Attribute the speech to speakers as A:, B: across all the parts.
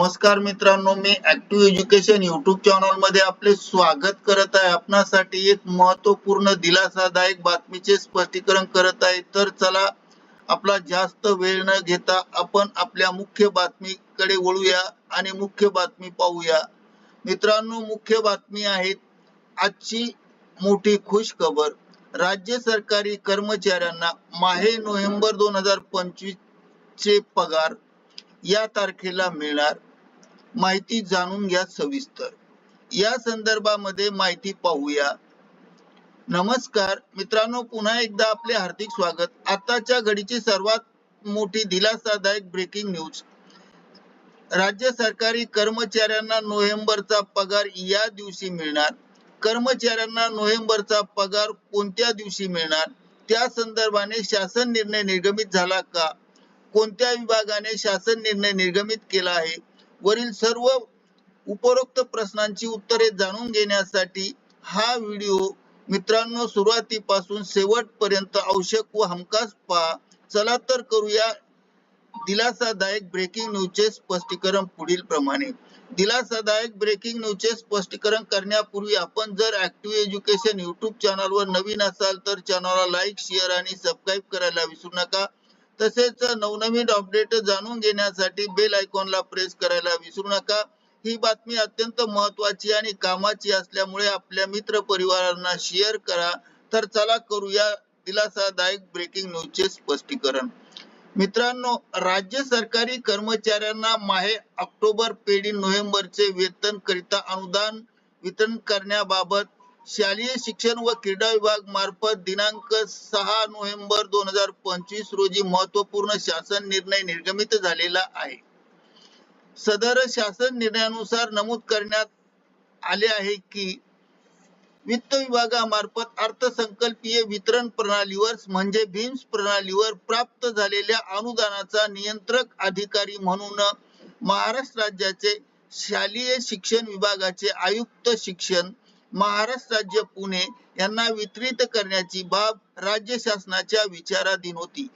A: नमस्कार मित्रांनो मी ऍक्टिव्ह एज्युकेशन युट्यूब चॅनलमध्ये आपले स्वागत करत आहे. आपणासाठी एक महत्त्वपूर्ण दिलासादायक बातमीचे स्पष्टीकरण करत आहे. तर चला आपला जास्त वेळ न घेता आपण आपल्या मुख्य बातमीकडे वळूया आणि मुख्य बातमी पाहूया. मित्रांनो मुख्य बातमी आहे आजची मोठी खुश खबर. राज्य सरकारी कर्मचाऱ्यांना माहे नोव्हेंबर दोन हजार पंचवीस चे पगार या तारखेला मिळणार. माहिती जाणून घ्या सविस्तर. या संदर्भामध्ये माहिती पाहूया. नमस्कार मित्रांनो पुन्हा एकदा आपले हार्दिक स्वागत. आताच्या घडीची सर्वात मोठी दिलासादायक ब्रेकिंग न्यूज राज्य सरकारी कर्मचाऱ्यांना नोव्हेंबरचा पगार या दिवशी मिळणार. कर्मचाऱ्यांना नोव्हेंबरचा पगार कोणत्या दिवशी मिळणार? त्या संदर्भाने शासन निर्णय निर्गमित झाला का? कोणत्या विभागाने शासन निर्णय निर्गमित केला आहे? वरील सर्व उपरोक्त प्रश्नांची उत्तरे जाणून घेण्यासाठी हा व्हिडिओ मित्रांनो सुरुवातीपासून शेवटपर्यंत आवश्यक व हमखास पहा. चला तर करूया दिलासादायक ब्रेकिंग न्यूजचे स्पष्टीकरण पुढील प्रमाणे. दिलासादायक ब्रेकिंग न्यूजचे स्पष्टीकरण करण्यापूर्वी आपण जर ऍक्टिव्ह एज्युकेशन युट्यूब चॅनलवर नवीन असाल तर चॅनलला लाईक शेअर आणि सबस्क्राईब करायला विसरू नका. तसेच नवनवीन अपडेट जाणून घेण्यासाठी बेल आयकॉनला प्रेस करायला विसरू नका. ही बातमी अत्यंत महत्वाची आणि कामाची असल्यामुळे आपल्या मित्र परिवारांना शेअर करा. तर चला करूया दिलासादायक ब्रेकिंग न्यूजचे स्पष्टीकरण. मित्रांनो राज्य सरकारी कर्मचाऱ्यांना माहे ऑक्टोबर पेडी नोव्हेंबरचे वेतन करिता अनुदान वितरण करण्याबाबत शालेय शिक्षण व क्रीडा विभाग मार्फत दिनांक सहा नोव्हेंबर दोन हजार पंचवीस रोजी महत्त्वपूर्ण शासन निर्णय निर्गमित झालेला आहे. सदर शासन निर्णयानुसार नमूद करण्यात आले आहे की वित्त विभागामार्फत अर्थसंकल्पीय वितरण प्रणालीवर म्हणजे भीम्स प्रणालीवर प्राप्त झालेल्या अनुदानाचा नियंत्रक अधिकारी म्हणून महाराष्ट्र राज्याचे शालेय शिक्षण विभागाचे आयुक्त शिक्षण महाराष्ट्र राज्य पुणे यांना वितरित करण्याची बाब राज्य शासनाच्या विचाराधीन होती.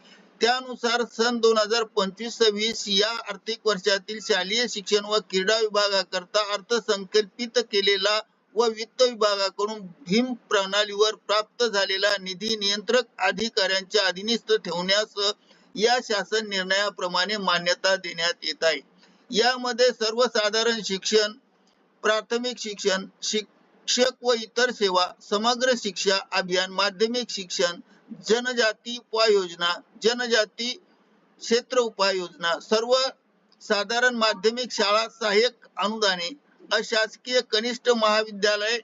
A: त्यानुसार सन दोन हजार पंचवीस सव्वीस या आर्थिक वर्षातील शालेय शिक्षण व क्रीडा विभागाकरता अर्थसंकल्पित केलेला व वित्त विभागाकडून भीम प्रणालीवर प्राप्त झालेला निधी नियंत्रक अधिकाऱ्यांच्या अधीनस्थ ठेवण्यास या शासन निर्णयाप्रमाणे मान्यता देण्यात येत आहे. यामध्ये सर्वसाधारण शिक्षण प्राथमिक शिक्षण शिक शिक्षक व इतर सेवा समग्र शिक्षा अभियान माध्यमिक शिक्षण जनजाती उपाययोजना जनजाती क्षेत्र उपाययोजना सर्व साधारण माध्यमिक शाळा सहाय्यक अनुदाने अशासकीय कनिष्ठ महाविद्यालय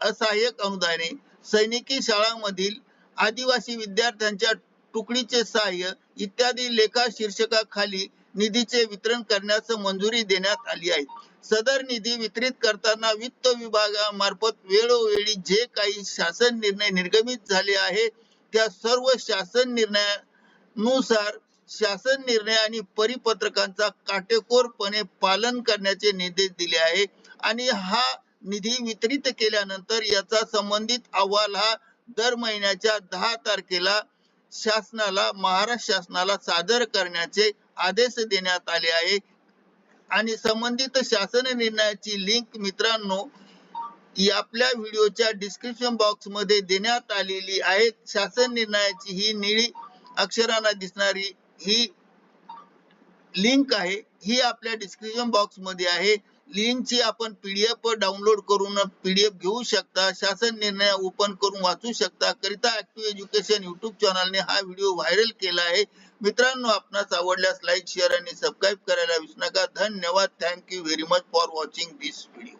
A: असहाय्यक अनुदाने सैनिकी शाळांमधील आदिवासी विद्यार्थ्यांच्या तुकडीचे सहाय्य इत्यादी लेखा शीर्षकाखाली निधीचे वितरण करण्यास मंजुरी देण्यात आली आहे. सदर निधी वितरित करताना वित्त विभागामार्फत वेळोवेळी जे काही शासन निर्णय निर्गमित झाले आहे त्या सर्व शासन निर्णयानुसार शासन निर्णय आणि परिपत्रकांचा काटेकोरपणे पालन करण्याचे निर्देश दिले आहे आणि हा निधी वितरित केल्यानंतर याचा संबंधित अहवाल हा दर महिन्याच्या दहा तारखेला शासनाला महाराष्ट्र शासनाला सादर करण्याचे आदेश देण्यात आले आहे. आणि संबंधित शासन निर्णयाची लिंक मित्रांनो आपल्या व्हिडिओच्या डिस्क्रिप्शन बॉक्समध्ये देण्यात आलेली आहे. शासन निर्णयाची ही निळी अक्षरांना दिसणारी ही लिंक आहे. ही आपल्या डिस्क्रिप्शन बॉक्समध्ये आहे. लिंकची आपण पीडीएफ डाउनलोड करून पीडीएफ घेऊ शकता शासन निर्णय ओपन करून वाचू शकता. करिता ऍक्टिव्ह एज्युकेशन युट्यूब चॅनलने हा व्हिडिओ व्हायरल केला आहे. मित्रांनो आपणास आवडल्यास लाईक शेअर आणि सबस्क्राईब करायला विसरू नका. धन्यवाद. Thank you very much for watching this video